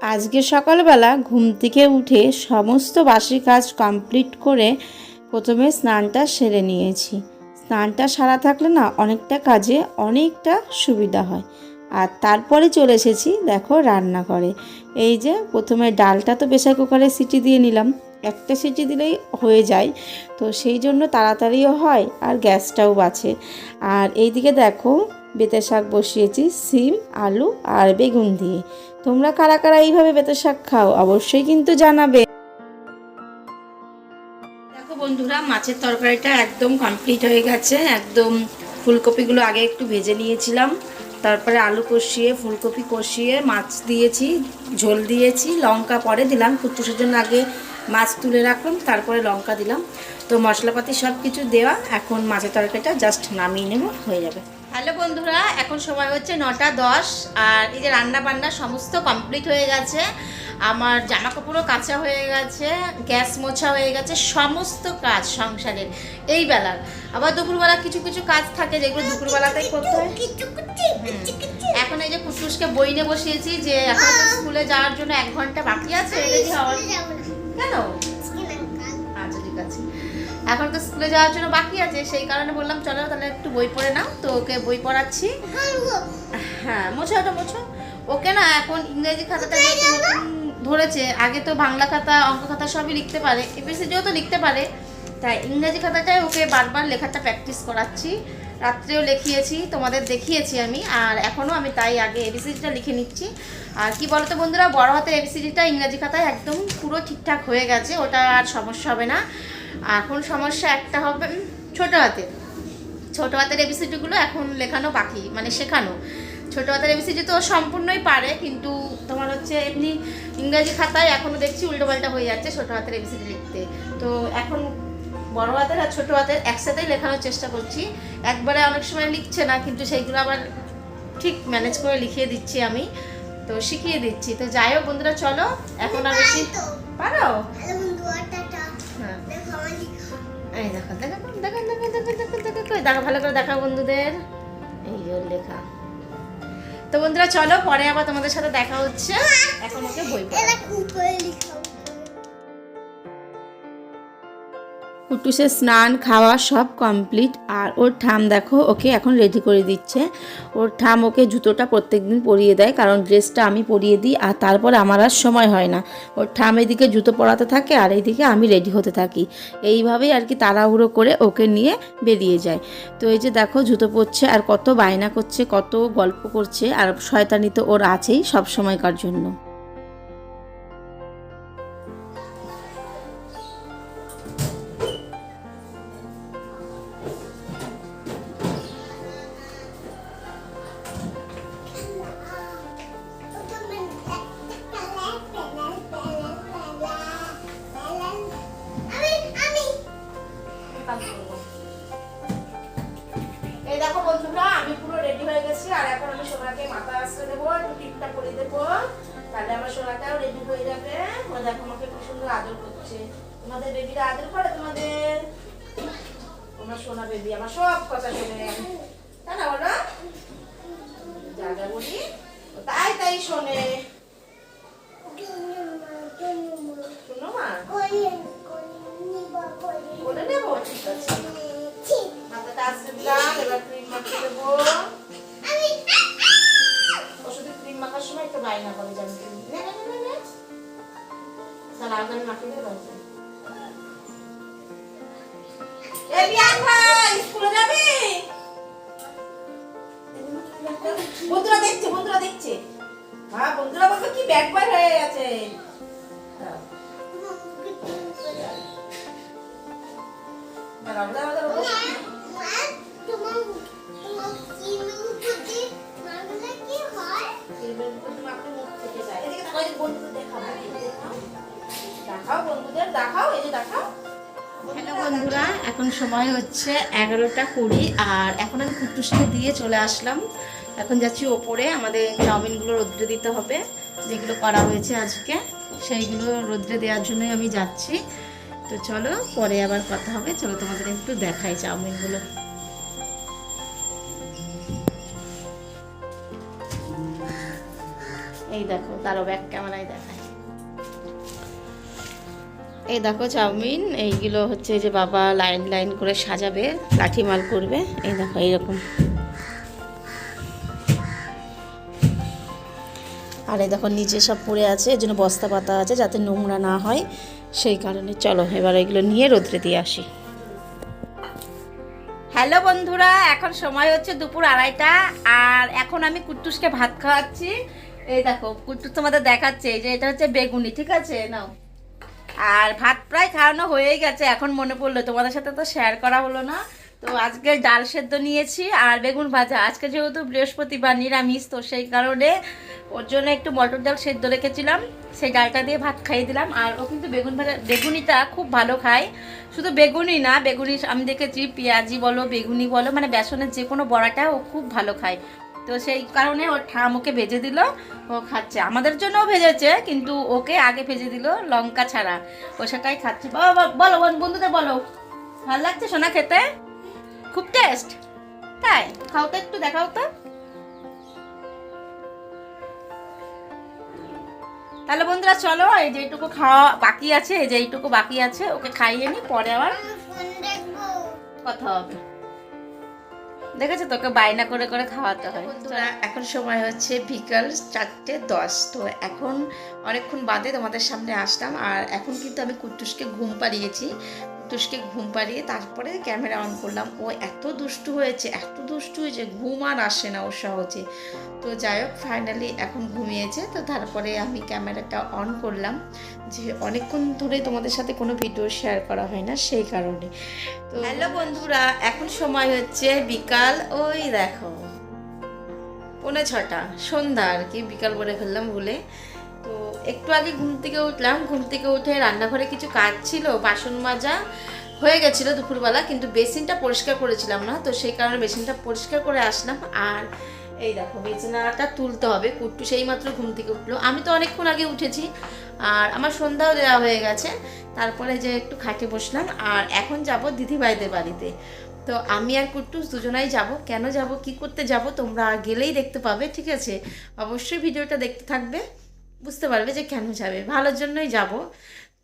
আজকে সকালবেলা ঘুম থেকে উঠে সমস্ত বাসি কাজ কমপ্লিট করে প্রথমে স্নানটা সেরে নিয়েছি। স্নানটা সারা থাকলে না অনেকটা কাজে অনেকটা সুবিধা হয়। আর তারপরে চলে এসেছি দেখো রান্না করে এই যে প্রথমে ডালটা তো প্রেশার কুকারে সিটি দিয়ে নিলাম। একটা সিটি দিলেই হয়ে যায়। তো সেই জন্য তাড়াতাড়িও হয় আর গ্যাসটাও বাঁচে। আর এইদিকে দেখো বেতে শাক বসিয়েছি, সিম, আলু আর বেগুন দিয়ে। তোমরা কারা কারা এইভাবে বেতে শাক খাও? অবশ্যই কিন্তু জানাবে। দেখো বন্ধুরা, মাছের তরকারিটা একদম কমপ্লিট হয়ে গেছে। একদম ফুলকপিগুলো আগে একটু ভেজে নিয়েছিলাম। তারপরে আলু কষিয়ে, ফুলকপি কষিয়ে মাছ দিয়েছি, ঝোল দিয়েছি, লঙ্কা পরে দিলাম। কুটুসের জন্য আগে মাছ তুলে রাখলাম, তারপরে লঙ্কা দিলাম। তো মশলাপাতি সব কিছু দেওয়া, এখন মাছের তরকারিটা জাস্ট নামিয়ে নেব, হয়ে যাবে। হ্যালো বন্ধুরা, এখন সময় হচ্ছে নটা দশ আর এই যে রান্না বান্না সমস্ত কমপ্লিট হয়ে গেছে। আমার জামা কাপড়ও কাঁচা হয়ে গেছে, গ্যাস মোছা হয়ে গেছে, সমস্ত কাজ সংসারের এই বেলার। আবার দুপুরবেলা কিছু কিছু কাজ থাকে যেগুলো দুপুরবেলাতেই করতে হয়। এখন এই যে কুটুসকে বই নিয়ে বসিয়েছি যে এখন স্কুলে যাওয়ার জন্য এক ঘণ্টা বাকি আছে কেন? এখন তো স্কুলে যাওয়ার জন্য বাকি আছে সেই কারণে বললাম চলো তাহলে একটু বই পড়ে নাও। তো ওকে বই পড়াচ্ছি। হ্যাঁ মোছো ওটা মোছো। ওকে না এখন ইংরেজি খাতাটা যেহেতু ধরেছে আগে তো বাংলা খাতা অঙ্ক খাতা সবই লিখতে পারে এবিসিডিও তো লিখতে পারে তাই ইংরেজি খাতাটাই ওকে বারবার লেখাটা প্র্যাকটিস করাচ্ছি। রাত্রেও লিখিয়েছি তোমাদের দেখিয়েছি আমি আর এখনও আমি তাই আগে এবিসিডিটা লিখে নিচ্ছি। আর কি বলতো বন্ধুরা বড় হাতের এবিসিডিটা ইংরাজি খাতায় একদম পুরো ঠিকঠাক হয়ে গেছে ওটা আর সমস্যা হবে না। এখন সমস্যা একটা হবে ছোট হাতের। ছোট হাতের এবিসিডিগুলো এখন লেখানো বাকি মানে শেখানো। ছোটো হাতের এবিসিডি তো সম্পূর্ণই পারে, কিন্তু তোমার হচ্ছে এমনি ইংরাজি খাতায় এখনও দেখছি উল্টোপাল্টা হয়ে যাচ্ছে ছোটো হাতের এবিসিডি লিখতে। তো এখন বড় হাতের আর ছোটো হাতের একসাথেই লেখানোর চেষ্টা করছি। একবারে অনেক সময় লিখছে না, কিন্তু সেইগুলো আবার ঠিক ম্যানেজ করে লিখিয়ে দিচ্ছি আমি। তো শিখিয়ে দিচ্ছি। তো যাই হোক বন্ধুরা, চলো, এখন আর বেশি পারো? দেখো, ভালো করে দেখা বন্ধুদের। এই ওর লেখা। তো বন্ধুরা, চলো পরে আবার তোমাদের সাথে দেখা হচ্ছে। এখন ওকে বই পড়াবো। কুটুসের স্নান, খাওয়া সব কমপ্লিট। আর ওর ঠাম দেখো, ওকে এখন রেডি করে দিচ্ছে। ওর ঠাম ওকে জুতোটা প্রত্যেকদিন পরিয়ে দেয়, কারণ ড্রেসটা আমি পরিয়ে দিই আর তারপর আমার আর সময় হয় না। ওর ঠাম এদিকে জুতো পরাতে থাকে আর এইদিকে আমি রেডি হতে থাকি। এইভাবেই আর কি তাড়াহুড়ো করে ওকে নিয়ে বেরিয়ে যায়। তো এই যে দেখো, জুতো পরছে আর কত বায়না করছে, কত গল্প করছে। আর শয়তানি তো ওর আছেই সব সময়কার জন্য। তাহলে রেডি হয়ে যাবে। ও দেখো আমাকে খুব সুন্দর আদর করছে। তোমাদের বেবিরা আদর করে তোমাদের? আমার সোনা বেবি আমার সব কথা শোনে। তাই না বলো? যা বলি তাই তাই শোনে। শোনো মা। নেব? ঠিক আছে। মাথাটা আসতে দিলাম এবার ক্রিম মাখিয়ে দেবো। আমি মাখিয়ে দেবো এ বিয়ান ভাই স্কুলে যাবি বন্ধুরা দেখছে বন্ধুরা দেখছে হ্যাঁ বন্ধুরা বলবে কি ব্যাগ বয় হয়ে গেছে দাঁড়াও, বন্ধুরা, এখন সময় হচ্ছে এগারোটা কুড়ি, আর এখন আমি কুটুসকে দিয়ে চলে আসলাম। এখন যাচ্ছি ওপরে, আমাদের চাউমিনগুলো রোদ্রে দিতে হবে, যেগুলো করা হয়েছে আজকে, সেইগুলো রোদ্রে দেওয়ার জন্যই আমি যাচ্ছি। তো চলো, পরে আবার কথা হবে, চলো তোমাদের একটু দেখাই চাউমিনগুলো। এই দেখো, তারও ব্যাক ক্যামেরায় দেখায় এই দেখো চাউমিন, এইগুলো হচ্ছে যে বাবা লাইন লাইন করে সাজাবে, লাঠি মাল করবে, এই দেখো এইরকম। আর এই দেখো নিচে সব পড়ে আছে, এর জন্য বস্তা পাতা আছে যাতে নোংরা না হয়, সেই কারণে চলো এবার এগুলো নিয়ে রোদ্রে দিয়ে আসি। হ্যালো বন্ধুরা, এখন সময় হচ্ছে দুপুর আড়াইটা, আর এখন আমি কুট্টুসকে ভাত খাওয়াচ্ছি। এই দেখো, কুট্টুস তোমাদের দেখাচ্ছে, এই যে এটা হচ্ছে বেগুনি, ঠিক আছে? নাও। আর ভাত প্রায় খাওয়ানো হয়েই গেছে, এখন মনে পড়ল তোমাদের সাথে তো শেয়ার করা হলো না। তো আজকে ডাল সেদ্ধ নিয়েছি আর বেগুন ভাজা। আজকে যেহেতু বৃহস্পতিবার, নিরামিষ, তো সেই কারণে ওর জন্য একটু মটর ডাল সেদ্ধ রেখেছিলাম। সেই ডালটা দিয়ে ভাত খাইয়ে দিলাম। আর ও কিন্তু বেগুন ভাজা, বেগুনিটা খুব ভালো খায়। শুধু বেগুনি না, বেগুনি আমি দেখেছি পেঁয়াজি বলো, বেগুনি বলো মানে বেসনের যে কোনো বড়াটা ও খুব ভালো খায়। তো সেই কারণে ওর ঠাম ওকে ভেজে দিল ও খাচ্ছে। আমাদের জন্যও ভেজেছে কিন্তু ওকে আগে ভেজে দিল লঙ্কা ছাড়া। ও সেটাই খাচ্ছে। বাবা বলো বোন, বন্ধুদের বলো। ভালো লাগছে সোনা খেতে? খুব টেস্ট তাই? খাও তো একটু দেখাও তো। তাহলে বন্ধুরা চলো এই যেটুকু খাওয়া বাকি আছে এই যে এইটুকু বাকি আছে ওকে খাইয়ে নি পরে আবার কথা হবে। দেখেছ তোকে বায়না করে করে খাওয়াতে হয়। বন্ধুরা এখন সময় হচ্ছে বিকাল চারটে দশ। তো এখন অনেকক্ষণ বাদে তোমাদের সামনে আসলাম। আর এখন কিন্তু আমি কুটুসকে ঘুম পাড়িয়েছি। কুট্টুসকে ঘুম পাড়িয়ে তারপরে ক্যামেরা অন করলাম। ও এত দুষ্টু হয়েছে, এত দুষ্টু হয়েছে ঘুম আর আসে না ও সহজে। তো যাই হোক ফাইনালি এখন ঘুমিয়েছে, তো তারপরে আমি ক্যামেরাটা অন করলাম। যে অনেকক্ষণ ধরে তোমাদের সাথে কোনো ভিডিও শেয়ার করা হয় না, সেই কারণে। তো হ্যালো বন্ধুরা, এখন সময় হচ্ছে বিকাল, ওই দেখো, পৌনে ছটা, সন্ধ্যা আর কি, বিকাল বলে ফেললাম ভুলে। তো একটু আগে ঘুম থেকে উঠলাম। ঘুম থেকে উঠে রান্নাঘরে কিছু কাজ ছিল, বাসন মাজা হয়ে গেছিল দুপুরবেলা, কিন্তু বেসিনটা পরিষ্কার করেছিলাম না, তো সেই কারণে বেসিনটা পরিষ্কার করে আসলাম। আর এই দেখো, বিছানাটা তুলতে হবে, কুট্টু সেই মাত্র ঘুম থেকে উঠল। আমি তো অনেকক্ষণ আগে উঠেছি, আর আমার সন্ধ্যাও দেওয়া হয়ে গেছে। তারপরে যে একটু খাটে বসলাম, আর এখন যাব দিদিভাইদের বাড়িতে। তো আমি আর কুট্টুস দুজনাই যাব। কেন যাব, কি করতে যাব, তোমরা গেলেই দেখতে পাবে, ঠিক আছে? অবশ্যই ভিডিওটা দেখতে থাকবে। বুঝতে পারবে যে কেন যাবে। ভালোর জন্যই যাব।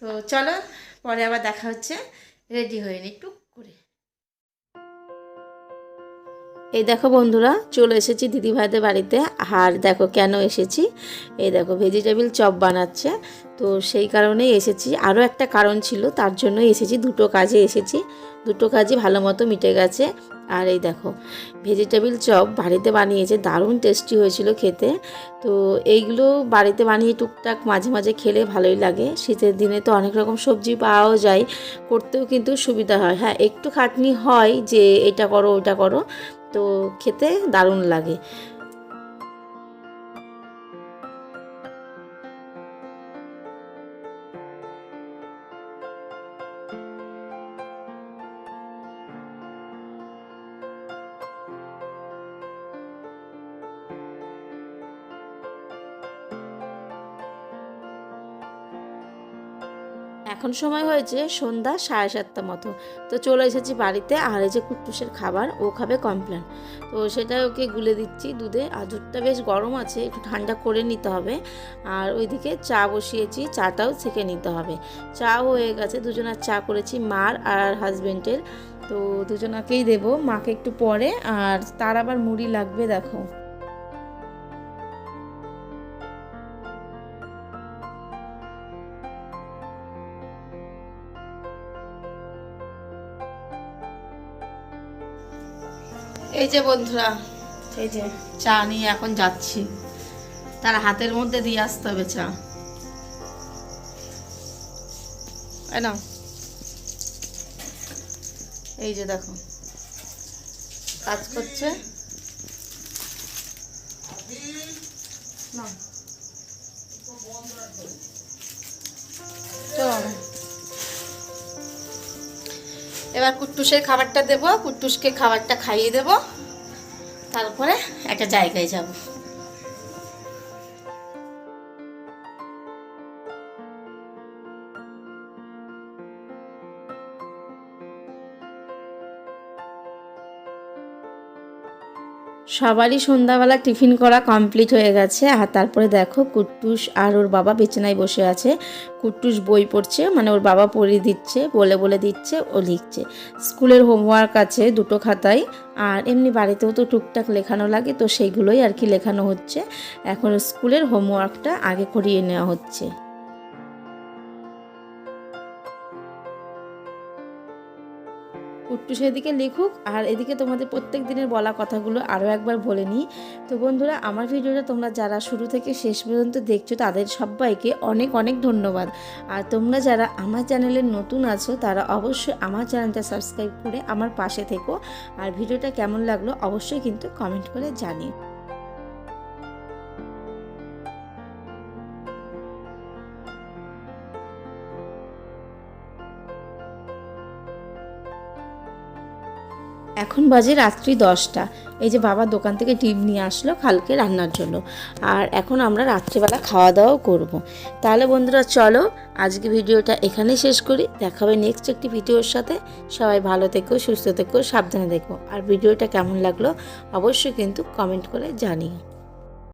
তো চলো, পরে আবার দেখা হচ্ছে। রেডি হয়ে নি টুক করে এই দেখো বন্ধুরা, চলে এসেছি দিদিভাইদের বাড়িতে। আর দেখো কেন এসেছি? এই দেখো ভেজিটেবিল চপ বানাচ্ছে। তো সেই কারণেই এসেছি। আরও একটা কারণ ছিল, তার জন্য এসেছি। দুটো কাজে এসেছি। দুটো কাজই ভালো মতো মিটে গেছে। আর এই দেখো ভেজিটেবিল চপ বাড়িতে বানিয়েছে, দারুণ টেস্টি হয়েছিল খেতে। তো এইগুলো বাড়িতে বানিয়ে টুকটাক মাঝে মাঝে খেলে ভালোই লাগে। শীতের দিনে তো অনেক রকম সবজি পাওয়াও যায়, করতেও কিন্তু সুবিধা হয়। হ্যাঁ একটু খাটনি হয় যে এটা করো, ওটা করো, তো খেতে দারুণ লাগে। এখন সময় হয়েছে সন্ধ্যা সাড়ে সাতটা মতো। তো চলে এসেছি বাড়িতে, আর এই যে কুট্টুসের খাবার, ও খাবে কমপ্লেন। তো সেটা ওকে গুলে দিচ্ছি দুধে। আর দুধটা বেশ গরম আছে, একটু ঠান্ডা করে নিতে হবে। আর ওইদিকে চা বসিয়েছি, চাটাও ছেঁকে নিতে হবে। চাও হয়ে গেছে দুজনার চা করেছি, মার আর হাজবেন্ডের। তো দুজনাকেই দেবো, মাকে একটু পরে। আর তার আবার মুড়ি লাগবে, দেখো। এই যে বন্ধুরা এই যে। চা নিয়ে এখন যাচ্ছি। তার হাতের মধ্যে দিয়ে আসতে হবে চা। এই নাও। এই যে দেখো কাজ করছে। চলো। এবার কুট্টুসের খাবারটা দেব কুট্টুসকে খাবারটা খাইয়ে দেব। তারপরে একটা জায়গায় যাব। সবারই সন্ধ্যাবেলা টিফিন করা কমপ্লিট হয়ে গেছে। আর তারপরে দেখো কুট্টুস আর ওর বাবা বিছানায় বসে আছে। কুট্টুস বই পড়ছে মানে ওর বাবা পড়িয়ে দিচ্ছে, বলে বলে দিচ্ছে, ও লিখছে। স্কুলের হোমওয়ার্ক আছে দুটো খাতায়, আর এমনি বাড়িতেও তো টুকটাক লেখানো লাগে, তো সেইগুলোই আর কি লেখানো হচ্ছে। এখন স্কুলের হোমওয়ার্কটা আগে করিয়ে নেওয়া হচ্ছে। কুট্টু সেদিকে লিখুক আর এদিকে তোমাদের প্রত্যেক দিনের বলা কথাগুলো আরও একবার বলে নিই। তো বন্ধুরা, আমার ভিডিওটা তোমরা যারা শুরু থেকে শেষ পর্যন্ত দেখছ, তাদের সবাইকে অনেক অনেক ধন্যবাদ। আর তোমরা যারা আমার চ্যানেলে নতুন আছো, তারা অবশ্যই আমার চ্যানেলটা সাবস্ক্রাইব করে আমার পাশে থেকো। আর ভিডিওটা কেমন লাগল, অবশ্যই কিন্তু কমেন্ট করে জানিও। এখন বাজে রাত্রি দশটা। এই যে বাবা দোকান থেকে টিম নিয়ে আসলো কালকে রান্নার জন্য। আর এখন আমরা রাত্রিবেলা খাওয়া দাওয়াও করব। তাহলে বন্ধুরা চলো, আজকে ভিডিওটা এখানে শেষ করি। দেখা হবে নেক্সট একটি ভিডিওর সাথে। সবাই ভালো থেকো, সুস্থ থেকো, সাবধানে দেখো আর ভিডিওটা কেমন লাগল অবশ্যই কিন্তু কমেন্ট করে জানিও।